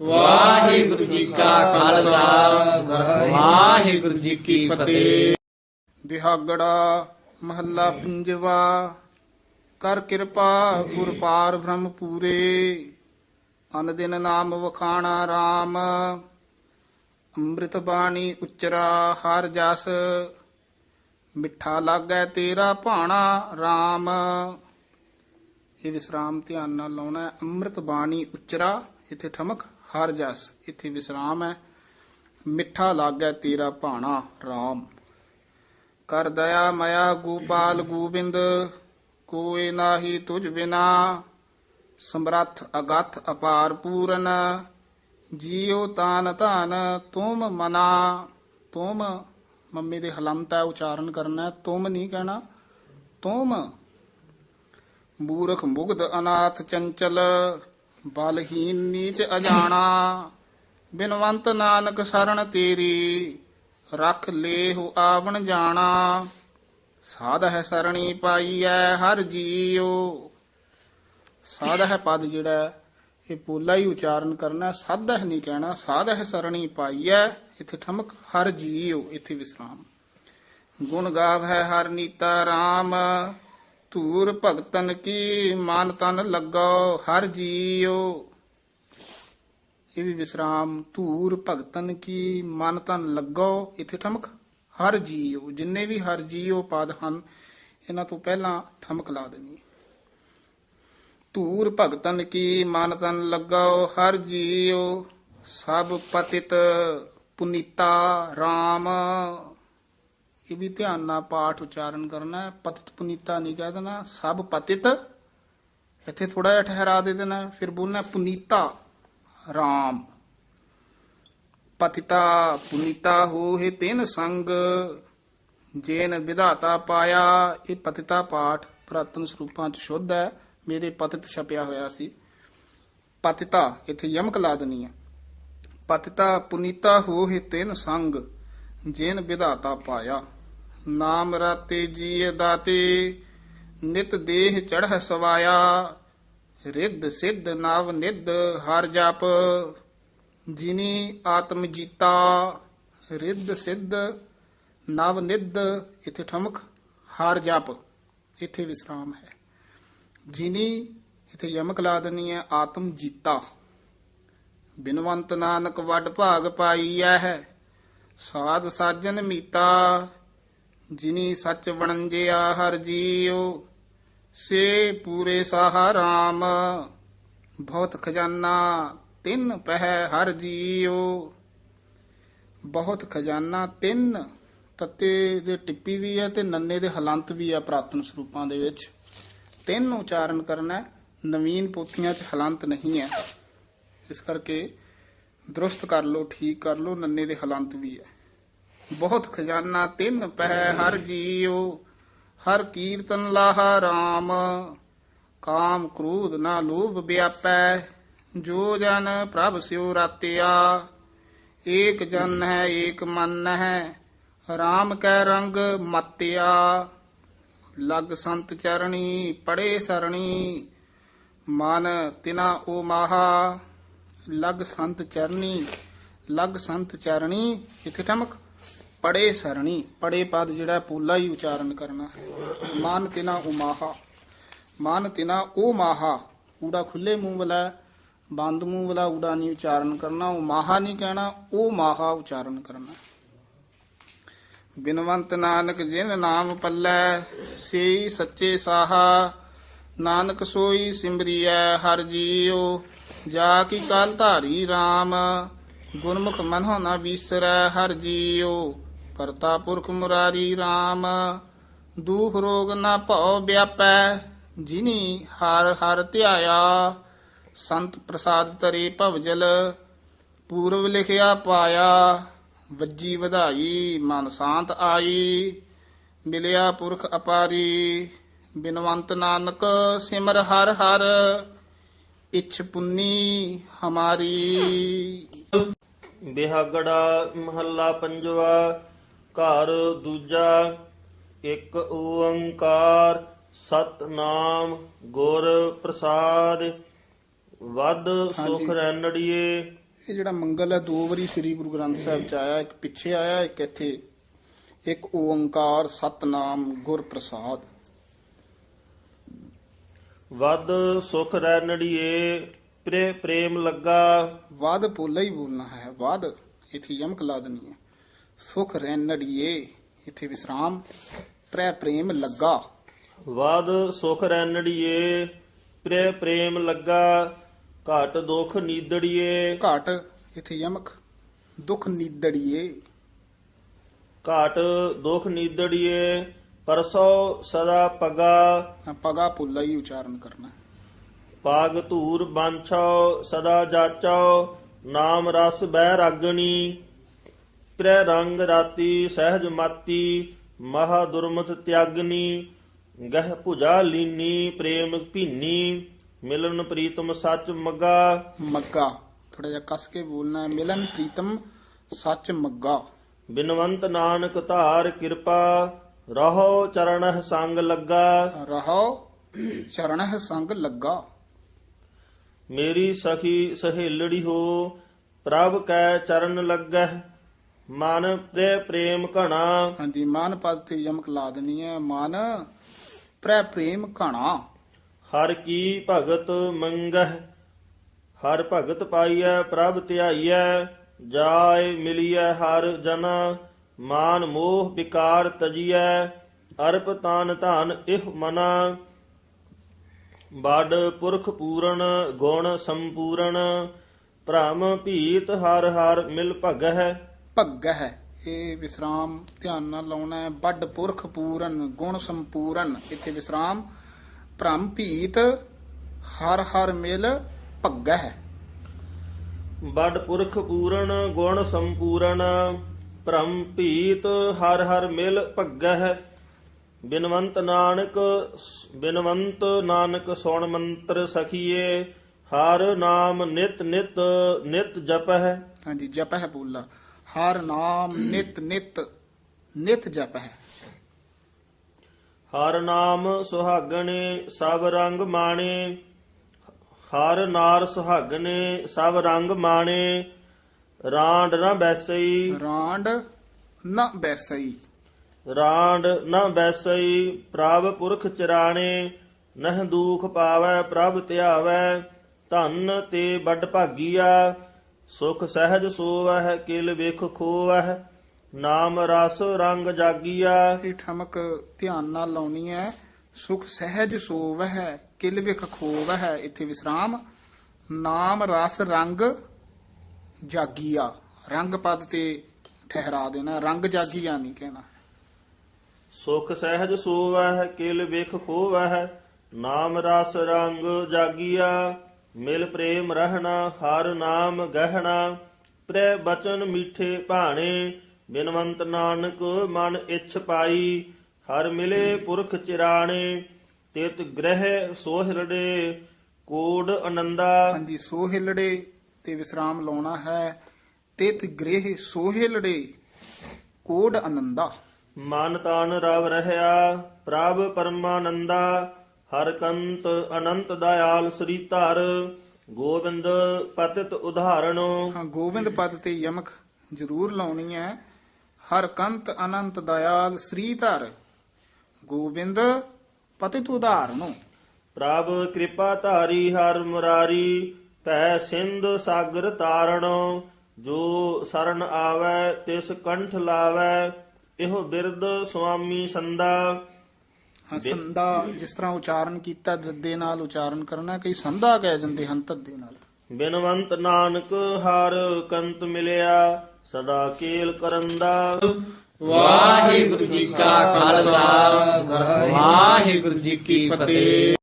ਵਾਹਿਗੁਰੂ ਜੀ ਕਾ ਖਾਲਸਾ। ਵਾਹਿਗੁਰੂ ਜੀ ਕੀ ਫਤਿਹ। ਬਿਹਾਗੜਾ ਮਹੱਲਾ ਪੰਜਵਾ। ਕਰ ਕਿਰਪਾ ਗੁਰ ਪਾਰ ਬ੍ਰਹਮ ਪੂਰੇ ਅਨ ਦਿਨ ਨਾਮ ਵਖਾਣਾ RAM ਅੰਮ੍ਰਿਤ ਬਾਣੀ ਉਚਰਾ ਹਰ ਜਸ। ਮਿੱਠਾ ਲਾਗੈ ਤੇਰਾ ਭਾਣਾ RAM ਇਹ ਵਿਸਰਾਮ ਧਿਆਨ ਨਾਲ ਲਾਉਣਾ ਅੰਮ੍ਰਿਤ ਬਾਣੀ ਉਚਰਾ, ਇੱਥੇ ਠਮਕ। ਹਰ ਜਸ, ਇੱਥੇ ਵਿਸਰਾਮ ਹੈ। ਮਿੱਠਾ ਲਾਗੈ ਤੇਰਾ ਭਾਣਾ RAM ਕਰ ਦਇਆ ਮਇਆ ਗੋਪਾਲ ਗੋਬਿੰਦ, ਕੋਏ ਨਾਹੀ ਤੁਝ ਬਿਨਾ। ਸਮਰੱਥ ਅਗਥ ਅਪਾਰ ਪੂਰਨ, ਜੀਉ ਤਾਨ ਧਨ ਤੁਮ ਮਨਾ। ਤੁਮ, ਮੰਮੀ ਦੇ ਹਲੰਤ ਉਚਾਰਨ ਕਰਨਾ ਹੈ। ਤੁਮ ਨਹੀਂ ਕਹਿਣਾ, ਤੁਮ। ਮੂਰਖ ਮੁਗਧ ਅਨਾਥ ਚੰਚਲ ਬਲਹੀਨ ਨੀਚ ਅਜਾਣਾ, ਬਿਨਵੰਤ ਨਾਨਕ ਸਰਣ ਤੇਰੀ, ਰਖ ਲੇਹੁ ਆਵਣ ਜਾਣਾ। ਸਾਧ ਹੈ ਸਰਣੀ ਪਾਈਐ ਹਰ ਜੀਉ। ਸਾਧ ਹੈ ਪਦ ਜਿਹੜਾ ਇਹ ਪੋਲਾ ਹੀ ਉਚਾਰਨ ਕਰਨਾ ਸਾਧ ਹੈ ਨਹੀਂ ਕਹਿਣਾ, ਸਾਧ ਹੈ ਸਰਣੀ ਪਾਈਐ, ਇੱਥੇ ਠਮਕ ਹਰ ਜੀਉ, ਇੱਥੇ ਵਿਸਰਾਮ। ਗੁਣ ਗਾਵ ਹੈ ਹਰ ਨੀਤਾ RAM ਧੂਰ ਭਗਤਨ ਕੀ ਮਨ ਤਨ ਲੱਗੋ, ਹਰ ਜੀਉ। ਇਹ ਵੀ ਵਿਸਰਾਮ, ਧੂਰ ਭਗਤਨ ਕੀ ਮਨ ਤਨ ਲੱਗੋ, ਇੱਥੇ ਠਮਕ, ਹਰ ਜੀਉ। ਜਿੰਨੇ ਵੀ ਹਰ ਜੀਉ ਪਦ ਹਨ, ਇਹਨਾਂ ਤੋਂ ਪਹਿਲਾਂ ਠਮਕ ਲਾ ਦੇਣੀ। ਹੈ। ਧੂਰ ਭਗਤਨ ਕੀ ਮਨ ਤਨ ਲੱਗੋ, ਹਰ ਜੀਉ। ਸਭ ਪਤਿਤ ਪੁਨੀਤਾ RAM ਇਹ ਵੀ ਧਿਆਨ ਨਾਲ ਪਾਠ ਉਚਾਰਨ ਕਰਨਾ ਹੈ, ਪਤਿਤ ਪੁਨੀਤਾ ਨਹੀਂ ਕਹਿ ਦੇਣਾ, ਸਭ ਪਤਿਤ। ਇੱਥੇ ਥੋੜਾ ਜਿਹਾ ਠਹਿਰਾ ਦੇ ਦੇਣਾ, ਫਿਰ ਬੋਲਣਾ ਪੁਨੀਤਾ, ਰਾਮ। ਪਤਿਤਾ ਪੁਨੀਤਾ ਹੋਏ ਤਿਨ ਸੰਗ, ਜੇਨ ਵਿਧਾਤਾ ਪਾਇਆ, ਇਹ ਪਤਿਤਾ ਪਾਠ ਪ੍ਰਾਤਨ ਸਰੂਪਾਂ ਚ ਸ਼ੁੱਧ ਹੈ, ਮੇਰੇ ਪਤਿਤ ਛਪਿਆ ਹੋਇਆ ਸੀ। ਪਤਿਤਾ, ਇੱਥੇ ਯਮਕ ਲਾ ਦੇਣੀ ਹੈ। ਪਤਿਤਾ ਪੁਨੀਤਾ ਹੋਏ ਤਿੰਨ ਸੰਗ, ਜੇਨ ਵਿਧਾਤਾ ਪਾਇਆ। ਨਾਮ ਰਾਤੇ ਜੀਏ ਦਾਤੇ, ਨਿਤ ਦੇਹ ਚੜ੍ਹ ਸਵਾਇਆ। ਰਿੱਧ ਸਿੱਧ ਨਵ ਨਿੱਧ ਹਰ ਜਪ, ਜਿਨੀ ਆਤਮ ਜੀਤਾ। ਰਿੱਧ ਸਿੱਧ ਨਵ ਨਿੱਧ, ਇਥੇ ਠਮਕ, ਹਰ ਜਪ, ਇਥੇ ਵਿਸਰਾਮ ਹੈ। ਜਿਨੀ ਇਥੇ ਯਮਕ ਲਾ ਦੇਣੀ ਹੈ, ਆਤਮ ਜੀਤਾ। ਬਿਨਵੰਤ ਨਾਨਕ ਵੱਡ ਭਾਗ ਪਾਈਐ ਹੈ, ਸਾਧ ਸਾਜਨ ਮੀਤਾ। ਜਿਨੀ ਸੱਚ ਵਣੰਜਿਆ ਹਰ ਜੀਉ, ਸੇ ਪੂਰੇ ਸਾਹਾ ਰਾਮ। ਬਹੁਤ ਖਜ਼ਾਨਾ ਤਿੰਨ ਪਹਿ ਹਰ ਜੀਉ। ਬਹੁਤ ਖਜ਼ਾਨਾ ਤਿੰਨ, ਤੱਤੇ ਦੇ ਟਿੱਪੀ ਵੀ ਹੈ ਤੇ ਨੰਨੇ ਦੇ ਹਲੰਤ ਵੀ ਹੈ ਪ੍ਰਾਤਨ ਸਰੂਪਾਂ ਦੇ ਵਿੱਚ। ਤਿੰਨ ਉਚਾਰਨ ਕਰਨਾ ਹੈ। ਨਵੀਨ ਪੋਥੀਆਂ 'ਚ ਹਲੰਤ ਨਹੀਂ ਹੈ। ਇਸ ਕਰਕੇ ਦਰੁਸਤ ਕਰ ਲਓ, ਠੀਕ ਕਰ ਲਓ, ਨੰਨੇ ਦੇ ਹਲੰਤ ਵੀ ਹੈ। ਬਹੁਤ ਖਜ਼ਾਨਾ, ਤਿੰਨ ਪਹਿ ਹਰ ਜੀਉ, ਹਰ ਕੀਰਤਨ ਲਾਹਾ RAM ਕਾਮ ਕ੍ਰੋਧ ਨਾ ਲੋਭ ਵਿਆਪੈ, ਜੋ ਜਨ ਪ੍ਰਭ ਸਿਉ ਰਾਤਿਆ। ਏਕ ਜਨ ਹੈ, ਏਕ ਮਨ ਹੈ RAM ਕੈ ਰੰਗ ਮਤਿਆ। ਲਗ ਸੰਤ ਚਰਣੀ, ਪੜੇ ਸਰਣੀ, ਮਨ ਤਿਨਾ ਓ ਮਾਹਾ। ਲਗ ਸੰਤ ਚਰਣੀ, ਲਗ ਸੰਤ ਚਰਣੀ, ਇਥੇ ਠਮਕ। ਪੜੇ ਸਰਣੀ, ਪੜੇ ਪਦ ਜਿਹੜਾ ਪੂਲਾ ਹੀ ਉਚਾਰਨ ਕਰਨਾ ਹੈ। ਮਨ ਤਿਨਾ ਉਮਾਹਾ ਮਨ ਤਿਨਾ ਉਹ ਮਾਹਾ। ਊੜਾ ਖੁੱਲੇ ਮੂੰਹ ਵਾਲਾ, ਬੰਦ ਮੂੰਹ ਵਾਲਾ ਊੜਾ ਨਹੀਂ ਉਚਾਰਨ ਕਰਨਾ, ਉਹ ਮਾਹਾ ਨਹੀਂ ਕਹਿਣਾ, ਉਹ ਮਾਹਾ ਉਚਾਰਨ ਕਰਨਾ। ਬਿਨਵੰਤ ਨਾਨਕ ਜਿਨ ਨਾਮ ਪੱਲੇ, ਸੇਈ ਸੱਚੇ ਸਾਹਾ। ਨਾਨਕ ਸੋਈ ਸਿਮਰਿਐ ਹਰ ਜੀਉ, ਜਾ ਕੀ ਕਾਲ ਧਾਰੀ RAM ਗੁਰਮੁਖ ਮਨੋ ਨਾ ਵਿਸਰੈ ਹਰ ਜੀਉ। ਕਰਤਾ ਪੁਰਖ ਮੁਰਾਰੀ RAM ਦੂਖ ਰੋਗ ਨਾ ਭਉ ਵਿਆਪੈ, ਜਿਨੀ ਹਰ ਹਰ ਧਿਆਇਆ, ਸੰਤ ਪ੍ਰਸਾਦ ਤਰੇ ਭਵਜਲ ਪੂਰਵ ਲਿਖਿਆ ਪਾਇਆ, ਵੱਜੀ ਵਧਾਈ ਮਨ ਸ਼ਾਂਤ ਆਈ, ਮਿਲਿਆ ਪੁਰਖ ਅਪਾਰੀ, ਬਿਨਵੰਤ ਨਾਨਕ ਸਿਮਰ ਹਰ ਹਰ, ਇਛ ਪੁੰਨੀ ਹਮਾਰੀ। ਬਿਹਾਗੜਾ ਮਹੱਲਾ ਪੰਜਵਾ ਘਰ ਦੂਜਾ ਇੱਕ ਓੰਕਾਰ ਸਤਨਾਮ ਗੁਰ ਪ੍ਰਸਾਦ। ਵੱਧ ਸੁਖ ਰੈਣੜੀਏ ਇਹ ਜਿਹੜਾ ਮੰਗਲ ਹੈ ਦੋ ਵਾਰੀ ਸ੍ਰੀ ਗੁਰੂ ਗ੍ਰੰਥ ਸਾਹਿਬ ਚ ਆਇਆ ਇੱਕ ਪਿੱਛੇ ਆਇਆ ਇੱਕ ਇੱਥੇ। ਇੱਕ ਓੰਕਾਰ ਸਤਨਾਮ ਗੁਰ ਪ੍ਰਸਾਦ। ਵਦ ਸੁਖ ਰੈਣੜੀਏ ਪ੍ਰੇ ਪ੍ਰੇਮ ਲੱਗਾ। ਵਾਦ ਪੋਲਾ ਹੀ ਬੋਲਣਾ ਹੈ ਵਾਦ ਇੱਥੇ ਯਮਕ ਲਾ ਦੇਣੀ ਹੈ। ਸੁਖ ਰੈਨੜੀਏ ਇੱਥੇ ਵਿਸਰਾਮ ਪ੍ਰੈ ਪ੍ਰੇਮ ਲੱਗਾ। ਵਦ ਸੁਖ ਰੈਣੜੀਏ ਪ੍ਰੇ ਪ੍ਰੇਮ ਲੱਗਾ ਘਟ ਦੁਖ ਨੀਦੜੀਏ। ਘਾਟ ਇੱਥੇ ਯਮਕ ਦੁਖ ਨੀਦੜੀਏ। ਘਟ ਦੁਖ ਨੀਦੜੀਏ ਪਰਸੋ ਸਦਾ ਪਗਾ। ਪਗਾ ਪੋਲਾ ਹੀ ਉਚਾਰਨ ਕਰਨਾ। ਪਾਗ ਧੂਰ ਬਾਂਛੋ ਸਦਾ ਜਾਚੋ ਨਾਮ ਰਸ ਬਹਿ ਰਾਗਣੀ। ਪ੍ਰੇ ਰੰਗ ਰਾਤੀ ਸਹਿਜ ਮਾਤੀ ਮਹਾ ਦੁਰਮਤ ਤਿਆਗਨੀ ਗਹਿ ਭੁਜਾ ਲੀਨੀ ਪ੍ਰੇਮ ਭੀਨੀ ਮਿਲਨ ਪ੍ਰੀਤਮ ਸੱਚ ਮਗਾ ਮੱਗਾ ਥੋੜਾ ਜਿਹਾ ਕਸ ਕੇ ਬੋਲਣਾ ਹੈ ਮਿਲਨ ਪ੍ਰੀਤਮ ਸੱਚ ਮੱਗਾ ਬਿਨਵੰਤ ਨਾਨਕ ਧਾਰ ਕਿਰਪਾ ਰਹੋ ਚਰਣਹ ਸੰਗ ਲੱਗਾ ਰਹੋ ਚਰਣਹ ਸੰਗ ਲੱਗਾ ਮੇਰੀ ਸਖੀ ਸਹੇਲੜੀ ਹੋ ਪ੍ਰਭ ਕੈ ਚਰਨ ਲੱਗਹਿ ਮਨ ਪ੍ਰੇ ਪ੍ਰੇਮ ਘਣਾ। ਹਾਂਜੀ ਮਾਨ ਪਦ ਤੇ ਯਮਕ ਲਾ ਦੇਣੀ ਹੈ। ਮਨ ਪ੍ਰੈ ਪ੍ਰੇਮ ਘਣਾ। ਹਰ ਕੀ ਭਗਤ ਮੰਗਹਿ ਹਰ ਭਗਤ ਪਾਈਐ ਪ੍ਰਭ ਧਿਆਈਐ ਜਾਇ ਮਿਲੀਐ ਹਰ ਜਨਾ। ਮਾਨ ਮੋਹ ਵਿਕਾਰ ਤਜੀਐ ਅਰਪ ਤਾਨ ਧਨ ਇਹ ਮਨਾ। ਬੜ ਪੁਰਖ ਪੂਰਨ ਗੁਣ ਸੰਪੂਰਨ ਭ੍ਰਮ ਭੀਤ ਹਰ ਹਰ ਮਿਲ ਭਗਹਿ। ਭੱਗ ਹੈ। ਇਹ ਵਿਸਰਾਮ ਧਿਆਨ ਨਾਲ ਲਾਉਣਾ ਹੈ। ਵੱਡ ਪੁਰਖ ਪੂਰਨ ਗੁਣ ਸੰਪੂਰਨ। ਇੱਥੇ ਵਿਸਰਾਮ ਭ੍ਰਮ ਭੀਤ ਹਰ ਹਰ ਮਿਲ ਭੱਗ ਹੈ। ਬੜ ਪੁਰਖ ਪੂਰਨ ਗੁਣ ਸੰਪੂਰਨ ਭ੍ਰਮ ਭੀਤ ਹਰ ਹਰ ਮਿਲ ਭਗਹਿ ਬਿਨਵੰਤ ਨਾਨਕ ਬਿਨਵੰਤ ਨਾਨਕ ਸੁਣ ਮੰਤਰ ਸਖੀਏ ਹਰ ਨਾਮ ਨਿਤ ਨਿਤ ਨਿਤ ਜਪਹਿ। ਹਾਂਜੀ ਜਪ ਹੈ ਬੋਲਾ ਹਰ ਨਾਮ ਨਿਤ ਨਿਤ ਨਿਤ ਜਪ ਹੈ। ਹਰ ਨਾਮ ਸੁਹਾਗਣੇ ਸਭ ਰੰਗ ਮਾਣੇ। ਹਰ ਨਾਰ ਸੁਹਾਗਣੇ ਸਭ ਰੰਗ ਮਾਣੇ। ਰਾਂਡ ਨਾ ਬੈਸਈ। ਰਾਂਡ ਨ ਬੈਸਈ। ਰਾਂਡ ਨਾ ਬੈਸਈ। ਪ੍ਰਭ ਪੁਰਖ ਚਰਾਣੇ ਨਹ ਦੂਖ ਪਾਵੈ ਪ੍ਰਭ ਧਿਆਵੈ। ਧਨ ਤੇ ਵੱਡ ਭਾਗੀਆ। ਸੁਖ ਸਹਿਜ ਸੋਵਹਿ ਕਿਲ ਵੇਖ ਖੋਵਹਿ ਨਾਮ ਰਸ ਰੰਗ ਜਾਗੀਆ ਇਹ ਠਮਕ ਧਿਆਨ ਨਾਲ ਲਾਉਣੀ ਹੈ। ਸੁਖ ਸਹਿਜ ਸੋਵ ਹੈ ਕਿਲ ਵਿਖ ਖੋਵ ਹੈ ਇੱਥੇ ਵਿਸਰਾਮ। ਨਾਮ ਰਸ ਰੰਗ ਜਾਗੀਆ ਰੰਗ ਪਦ ਤੇ ਠਹਿਰਾ ਦੇਣਾ ਰੰਗ ਜਾਗੀਆ ਨਹੀਂ ਕਹਿਣਾ। ਸੁਖ ਸਹਿਜ ਸੋਵਹਿ ਕਿਲ ਵੇਖ ਖੋਵਹਿ ਨਾਮ ਰਸ ਰੰਗ ਜਾਗੀਆ ਮਿਲ ਪ੍ਰੇਮ ਰਹਿਣਾ ਹਰ ਨਾਮ ਗਹਿਣਾ ਪ੍ਰੇ ਬਚਨ ਮੀਠੇ ਭਾਣੇ ਬਿਨਵੰਤ ਨਾਨਕ ਮਨ ਇਛ ਪਾਈ ਹਰ ਮਿਲੇ ਪੁਰਖ ਚਿਰਾਣੇ ਤਿਤ ਗ੍ਰਹਿ ਸੋਹਿਰੜੇ ਕੋਡ ਆਨੰਦਾ ਹਾਂਜੀ ਸੋਹਿਲੜੇ ਤੇ ਵਿਸਰਾਮ ਲਾਉਣਾ ਹੈ। ਤਿਤ ਗ੍ਰਹਿ ਸੋਹਿਲੜੇ ਕੋਡ ਆਨੰਦਾ ਮਨ ਤਾਨ ਰਵ ਰਹਿਆ ਪ੍ਰਭ ਪਰਮਾਨੰਦਾ। ਹਰ ਕੰਤ ਅਨੰਤ ਦਇਆਲ ਸ੍ਰੀ ਧਰ ਗੋਬਿੰਦ ਪਤਿਤ ਉਧਾਰਣੋ। ਹਾਂ ਗੋਬਿੰਦ ਪਦ ਤੇ ਯਮਕ ਜ਼ਰੂਰ ਲਾਉਣੀ ਹੈ। ਹਰ ਕੰਤ ਅਨੰਤ ਦਇਆਲ ਸ੍ਰੀ ਧਰ ਗੋਬਿੰਦ ਪਤਿਤ ਉਦਾਹਰਣੋ ਪ੍ਰਭ ਕਿਰਪਾ ਧਾਰੀ ਹਰ ਮੁਰਾਰੀ ਭੈ ਸਿੰਧ ਸਾਗਰ ਤਾਰਣੋ। ਜੋ ਸਰਨ ਆਵੈ ਤਿਸ ਕੰਠ ਲਾਵੈ ਇਹੋ ਬਿਰਦ ਸੁਆਮੀ ਸੰਦਾ ਸੰਦਾ ਜਿਸ ਤਰ੍ਹਾਂ ਉਚਾਰਨ ਕੀਤਾ ਦੱਦੇ ਨਾਲ ਉਚਾਰਨ ਕਰਨਾ ਕਈ ਸੰਦਾ ਕਹਿ ਦਿੰਦੇ ਹਨ ਤੱਦੇ ਨਾਲ। ਬਿਨਵੰਤ ਨਾਨਕ ਹਰ ਕੰਤ ਮਿਲਿਆ ਸਦਾ ਕੇਲ ਕਰੰਦਾ। ਵਾਹਿਗੁਰੂ ਜੀ ਕਾ ਖਾਲਸਾ ਵਾਹਿਗੁਰੂ ਜੀ ਕੀ ਫਤਿਹ।